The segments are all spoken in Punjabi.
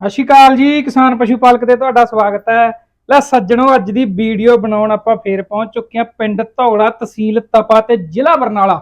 ਸਤਿ ਸ਼੍ਰੀ ਅਕਾਲ ਜੀ, ਕਿਸਾਨ ਪਸ਼ੂ ਪਾਲਕ ਤੇ ਤੁਹਾਡਾ ਸਵਾਗਤ ਹੈ। ਲੈ ਸੱਜਣੋ, ਅੱਜ ਦੀ ਵੀਡੀਓ ਬਣਾਉਣ ਆਪਾਂ ਫੇਰ ਪਹੁੰਚ ਚੁੱਕੇ ਹਾਂ ਪਿੰਡ ਧੌਲਾ ਤਹਿਸੀਲ ਤਪਾ ਤੇ ਜ਼ਿਲ੍ਹਾ ਬਰਨਾਲਾ।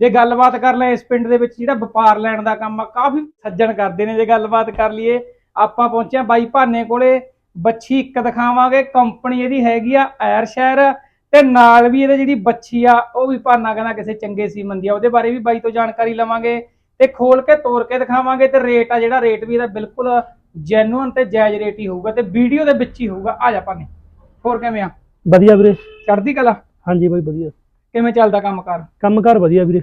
ਜੇ ਗੱਲਬਾਤ ਕਰ ਲੈ ਇਸ ਪਿੰਡ ਦੇ ਵਿੱਚ ਜਿਹੜਾ ਵਪਾਰ ਲੈਣ ਦਾ ਕੰਮ ਆ, ਕਾਫੀ ਸੱਜਣ ਕਰਦੇ ਨੇ ਜੇ ਗੱਲਬਾਤ ਕਰ ਲਈਏ। ਆਪਾਂ ਪਹੁੰਚੇ ਬਾਈ ਭਾਨੇ ਕੋਲੇ ਬੱਚੀ ਇੱਕ ਦਿਖਾਵਾਂਗੇ। ਕੰਪਨੀ ਇਹਦੀ ਹੈਗੀ ਆ ਐਰ ਸ਼ਹਿਰ ਤੇ ਨਾਲ ਵੀ ਇਹਦੇ ਜਿਹੜੀ ਬੱਚੀ ਆ, ਉਹ ਵੀ ਭਾਨਾ ਕਹਿੰਦਾ ਕਿਸੇ ਚੰਗੇ ਸੀਮਨ ਦੀ ਆ। ਉਹਦੇ ਬਾਰੇ ਵੀ ਬਾਈ ਤੋਂ ਜਾਣਕਾਰੀ ਲਵਾਂਗੇ ਤੇ ਖੋਲ ਕੇ ਤੋੜ ਕੇ ਦਿਖਾਵਾਂਗੇ ਤੇ ਰੇਟ ਆ ਜਿਹੜਾ ਰੇਟ ਵੀ ਇਹਦਾ ਬਿਲਕੁਲ ਜੈਨੂਅਨ ਤੇ ਜਾਇਜ਼ ਰੇਟ ਹੀ ਹੋਊਗਾ ਤੇ ਵੀਡੀਓ ਦੇ ਵਿੱਚ ਹੀ ਹੋਊਗਾ। ਆ ਜਾ ਭਾਨੇ ਹੋਰ ਕਿਵੇਂ ਆ? ਵਧੀਆ ਵੀਰੇ। ਚੜ੍ਹਦੀ ਕਲਾ? ਹਾਂਜੀ ਬਾਈ ਵਧੀਆ। ਕਿਵੇਂ ਚੱਲਦਾ ਕੰਮ ਕਰ? ਕੰਮਕਾਰ ਵਧੀਆ ਵੀਰੇ।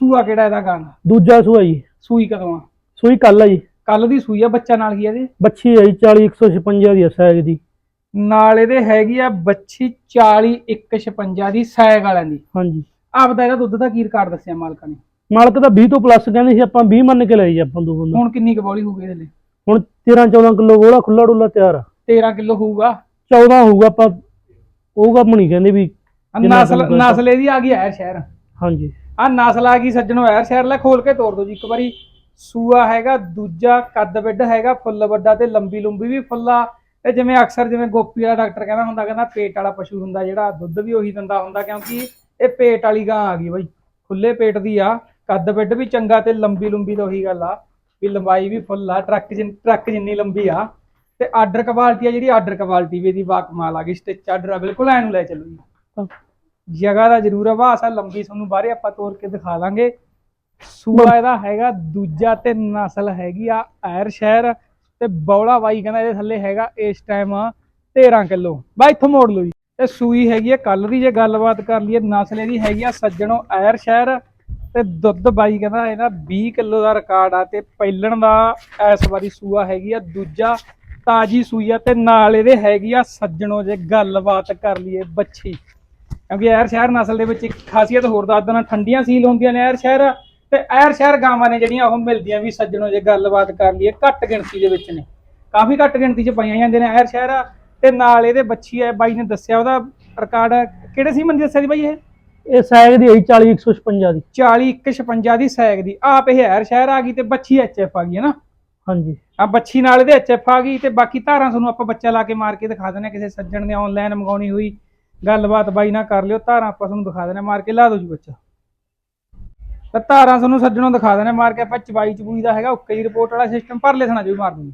ਸੂਆ ਕਿਹੜਾ ਇਹਦਾ ਗਾਂ? ਦੂਜਾ ਸੂਆ ਜੀ। ਸੂਈ ਕਦੋਂ ਆ? ਸੂਈ ਕੱਲ ਆ ਜੀ। ਕੱਲ ਦੀ ਸੂਈ ਆ ਬੱਚਾ ਨਾਲ ਕੀ ਆ ਇਹਦੇ? ਬੱਚੀ ਆਈ 40 156 ਦੀ ਸਾਈਜ਼ ਦੀ। ਨਾਲ ਇਹਦੇ ਹੈਗੀ ਆ ਬੱਚੀ 40 156 ਦੀ ਸੈਗ ਵਾਲਿਆਂ ਦੀ। ਹਾਂਜੀ। ਆਪਦਾ ਇਹਦਾ ਦੁੱਧ ਦਾ ਕੀ ਰਿਕਾਰਡ ਦੱਸਿਆ ਮਾਲਕਾਂ ਨੇ? ਮਾਲਕ ਤਾਂ 20 ਤੋਂ ਪਲੱਸ ਕਹਿੰਦੇ ਸੀ ਆਪਾਂ 20 ਮੰਨ ਕੇ ਲਈ ਜੀ ਆਪਾਂ ਦੋ ਬੰਦਾ। ਹੁਣ ਕਿੰਨੀ ਕੁ ਬੋਲੀ ਹੋਊਗੀ ਇਹਦੇ ਲਈ? ਹੁਣ 13 14 ਕਿਲੋ ਗੋਲਾ ਖੁੱਲਾ ਡੁੱਲਾ ਤਿਆਰ ਆ। 13 ਕਿਲੋ ਹੋਊਗਾ। 14 ਹੋਊਗਾ ਆਪਾਂ ਕੰਮ ਨਹੀਂ ਕਹਿੰਦੇ ਵੀ ਨਸਲ? ਨਸਲ ਇਹਦੀ ਆ ਗਈ ਐਰ ਸ਼ਹਿਰ। ਹਾਂਜੀ। ਆ ਨਸਲ ਆ ਗਈ ਸੱਜਣੋ ਐਰ ਸ਼ਹਿਰ ਲੈ ਖੋਲ ਕੇ ਤੋੜ ਦੋ ਜੀ ਇੱਕ ਵਾਰੀ। ਸੂਆ ਹੈਗਾ ਦੂਜਾ ਕੱਦ ਵੱਡ ਹੈਗਾ ਫੁੱਲ ਵੱਡਾ ਤੇ ਲੰਬੀ ਲੰਬੀ ਵੀ ਫੁੱਲਾ ਤੇ ਜਿਵੇਂ ਅਕਸਰ ਜਿਵੇਂ ਗੋਪੀ ਵਾਲਾ ਡਾਕਟਰ ਕਹਿੰਦਾ ਹੁੰਦਾ ਕਹਿੰਦਾ ਪੇਟ ਵਾਲਾ ਪਸ਼ੂ ਹੁੰਦਾ ਜਿਹੜਾ ਦੁੱਧ ਵੀ ਉਹੀ ਦਿੰਦਾ ਹੁੰਦਾ ਕਿਉਂਕਿ ਇਹ ਪੇਟ ਵਾਲੀ ਗਾਂ ਆ ਗਈ ਬਾਈ। ਖੁੱਲੇ ਪੇਟ ਦੀ ਆ ਕੱਦ ਵੱਡ ਵੀ ਚੰਗਾ ਤੇ ਲੰਬੀ ਲੰਬੀ ਦਾ ਉਹੀ ਗੱਲ ਆ। ਵੀ ਲੰਬਾਈ ਵੀ ਫੁੱਲ ਆ ਟਰੱਕ ਜਿੰਨ ਟਰੱਕ ਜਿੰਨੀ ਲੰਬੀ ਆ ਤੇ ਆਰਡਰ ਕੁਆਲਿਟੀ ਆ ਜਿਹੜੀ ਆਰਡਰ ਕੁਆਲਿਟੀ ਵੀ ਇਹਦੀ ਬਾ ਕਮਾਲ ਆ ਗਈ ਸਟਿਚ ਆਰਡਰ ਆ ਬਿਲਕੁਲ ਐ ਨੂੰ ਲੈ ਚੱਲੋ ਜੀ। ਜਗ੍ਹਾ ਦਾ ਜ਼ਰੂਰ ਆਵਾਸ ਆ ਲੰਬੀ ਤੁਹਾਨੂੰ ਬਾਹਰੇ ਆਪਾਂ ਤੋੜ ਕੇ ਦਿਖਾ ਦਾਂਗੇ। ਸੂਆ ਇਹਦਾ ਹੈਗਾ ਦੂਜਾ ਤੇ ਨਸਲ ਹੈਗੀ ਆ ਐਰ ਸ਼ਹਿਰ ਤੇ ਬੌਲਾ ਬਾਈ ਕਹਿੰਦਾ ਇਹਦੇ ਥੱਲੇ ਹੈਗਾ ਇਸ ਟਾਈਮ 13 ਕਿਲੋ। ਬਾਈ ਇੱਥੋਂ ਮੋੜ ਲਓ ਜੀ। ਤੇ ਸੂਈ ਹੈਗੀ ਆ ਕੱਲ ਦੀ ਜੇ ਗੱਲਬਾਤ ਕਰ ਲਈਏ ਨਸਲ ਇਹਦੀ ਹੈਗੀ ਆ ਸੱਜਣੋ ਐਰ ਸ਼ਹਿਰ ਤੇ ਦੁੱਧ ਬਾਈ ਕਹਿੰਦਾ ਇਹਦਾ 20 ਕਿਲੋ ਦਾ ਰਿਕਾਰਡ ਆ ਤੇ ਪਹਿਲਣ ਦਾ ਇਸ ਵਾਰੀ ਸੂਆ ਹੈਗੀ ਆ, ਦੂਜਾ ਤਾਜੀ ਸੂਈ ਆ ਤੇ ਨਾਲ ਇਹਦੇ ਹੈਗੀ ਆ ਸੱਜਣੋ ਜੇ ਗੱਲਬਾਤ ਕਰ ਲਈਏ ਬੱਚੀ। ਕਿਉਂਕਿ ਐਰ ਸ਼ਹਿਰ ਨਸਲ ਦੇ ਵਿੱਚ ਇੱਕ ਖਾਸੀਅਤ ਹੋਰ ਦੱਸ ਦੇਣਾ ਠੰਡੀਆਂ ਸੀਲ ਹੁੰਦੀਆਂ ਨੇ ਐਰ ਸ਼ਹਿਰ ਤੇ ਐਰ ਸ਼ਹਿਰ ਗਾਵਾਂ ਨੇ ਜਿਹੜੀਆਂ ਉਹ ਮਿਲਦੀਆਂ ਵੀ ਸੱਜਣੋ ਜੇ ਗੱਲਬਾਤ ਕਰ ਲਈਏ, ਘੱਟ ਗਿਣਤੀ ਦੇ ਵਿੱਚ ਨੇ। ਕਾਫੀ ਘੱਟ ਗਿਣਤੀ 'ਚ ਪਾਈਆਂ ਜਾਂਦੀਆਂ ਨੇ ਐਰ ਸ਼ਹਿਰ ਤੇ ਨਾਲ ਇਹਦੇ ਬੱਚੀ ਹੈ ਬਾਈ ਨੇ ਦੱਸਿਆ ਉਹਦਾ ਰਿਕਾਰਡ ਕਿਹੜੇ ਸੀ ਮੰਦੀ ਦੱਸਿਆ ਸੀ ਬਾਈ ਇਹ? ਇਹ ਸਾਈਜ਼ ਦੀ ਆਈ 40 156 ਦੀ। 40 156 ਦੀ ਸੈਗ ਦੀ। ਆਪ ਇਹ ਐਰ ਸ਼ਹਿਰ ਆ ਗਈ ਤੇ ਬੱਚੀ ਐਚਐਫ ਆ ਗਈ ਹੈ ਨਾ? ਹਾਂਜੀ। ਆ ਬੱਚੀ ਨਾਲ ਇਹਦੇ ਐਚਐਫ ਆ ਗਈ ਤੇ ਬਾਕੀ ਧਾਰਾਂ ਤੁਹਾਨੂੰ ਆਪਾਂ ਬੱਚਾ ਲਾ ਕੇ ਮਾਰ ਕੇ ਦਿਖਾ ਦਿੰਦੇ ਕਿਸੇ ਸੱਜਣ ਨੇ ਆਨਲਾਈਨ ਮੰਗਾਉਣੀ ਹੋਈ ਗੱਲਬਾਤ ਬਾਈ ਨਾਲ ਕਰ ਲਿਓ। ਧਾਰਾਂ ਆਪਾਂ ਤੁਹਾਨੂੰ ਦਿਖਾ ਦਿੰਦੇ ਮਾਰ ਕੇ ਲਾ ਦਿਓ ਜੀ ਬੱਚਾ। ਤਾਂ ਧਾਰਾਂ ਤੁਹਾਨੂੰ ਸੱਜਣੋਂ ਦਿਖਾ ਦਿੰਦੇ ਮਾਰ ਕੇ ਆਪਾਂ ਚਵਾਈ ਚਬੂਈ ਦਾ ਹੈਗਾ ਓਕੇ ਦੀ ਰਿਪੋਰਟ ਵਾਲਾ ਸਿਸਟਮ ਭਰ ਲੈਣਾ ਜੀ ਮਾਰ ਦੂੰਗੀ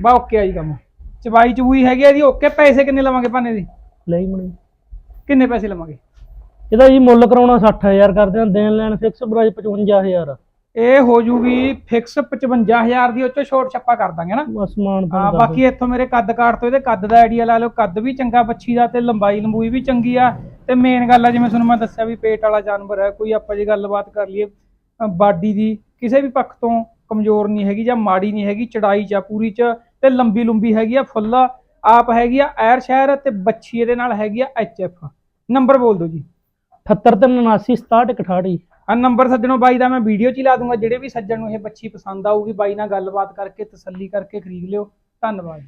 ਬਾ ਓਕੇ ਆ ਜੀ ਕੰਮ। ਚਵਾਈ ਚਬੂਈ ਹੈਗੀ ਆ ਜੀ ਓਕੇ ਪੈਸੇ ਕਿੰਨੇ ਲਵਾਂਗੇ ਭਾਨੇ ਦੀ? ਲਈ ਮਣੀ ਕਿੰਨੇ ਪੈਸੇ ਲਵਾਂਗੇ? ਇਹਦਾ ਜੀ ਮੁੱਲ ਕਰਾਉਣਾ 60000 ਕਰਦੇ ਆ ਦੇਣ ਲੈਣ ਫਿਕਸ ਪ੍ਰਾਈਸ 55000 ਆ ਇਹ ਹੋ ਜੂਗੀ ਫਿਕਸ 55000 ਦੀ ਉਹ ਚੋਂ ਛੋਟ ਛੱਪਾ ਕਰ ਦਾਂਗੇ ਨਾ। ਅਸਮਾਨ ਹਾਂ ਬਾਕੀ ਇੱਥੋਂ ਮੇਰੇ ਕੱਦ ਕਾਟ ਤੋਂ ਇਹਦੇ ਕੱਦ ਦਾ ਆਈਡੀਆ ਲਾ ਲਓ ਕੱਦ ਵੀ ਚੰਗਾ ਬੱਚੀ ਦਾ ਤੇ ਲੰਬਾਈ ਲੰਬੂਈ ਵੀ ਚੰਗੀ ਆ। ਤੇ ਮੇਨ ਗੱਲ ਆ ਜਿਵੇਂ ਤੁਹਾਨੂੰ ਮੈਂ ਦੱਸਿਆ ਵੀ ਪੇਟ ਵਾਲਾ ਜਾਨਵਰ ਹੈ ਕੋਈ ਆਪਾਂ ਜੇ ਗੱਲਬਾਤ ਕਰ ਲਈਏ ਬਾਡੀ ਦੀ ਕਿਸੇ ਵੀ ਪੱਖ ਤੋਂ ਕਮਜ਼ੋਰ ਨਹੀਂ ਹੈਗੀ ਜਾਂ ਮਾੜੀ ਨਹੀਂ ਹੈਗੀ ਚੜਾਈ ਚ ਪੂਰੀ ਚ ਤੇ ਲੰਬੀ ਲੰਬੀ ਹੈਗੀ ਆ ਫੁੱਲ ਆਪ ਹੈਗੀ ਆ ਐਰ ਸ਼ਹਿਰ ਤੇ ਬੱਚੀ ਇਹਦੇ ਨਾਲ ਹੈਗੀ ਆ ਐਫ। ਨੰਬਰ ਬੋਲ ਦਿਓ ਜੀ। 78 ਤੇ 79 67 68 ਜੀ। ਆ ਨੰਬਰ ਸੱਜਣੋ ਬਾਈ ਦਾ ਮੈਂ ਵੀਡੀਓ 'ਚ ਹੀ ਲਾ ਦੂੰਗਾ ਜਿਹੜੇ ਵੀ ਸੱਜਣ ਨੂੰ ਇਹ ਬੱਚੀ ਪਸੰਦ ਆਊਗੀ ਬਾਈ ਨਾਲ ਗੱਲਬਾਤ ਕਰਕੇ ਤਸੱਲੀ ਕਰਕੇ ਖਰੀਦ ਲਿਓ। ਧੰਨਵਾਦ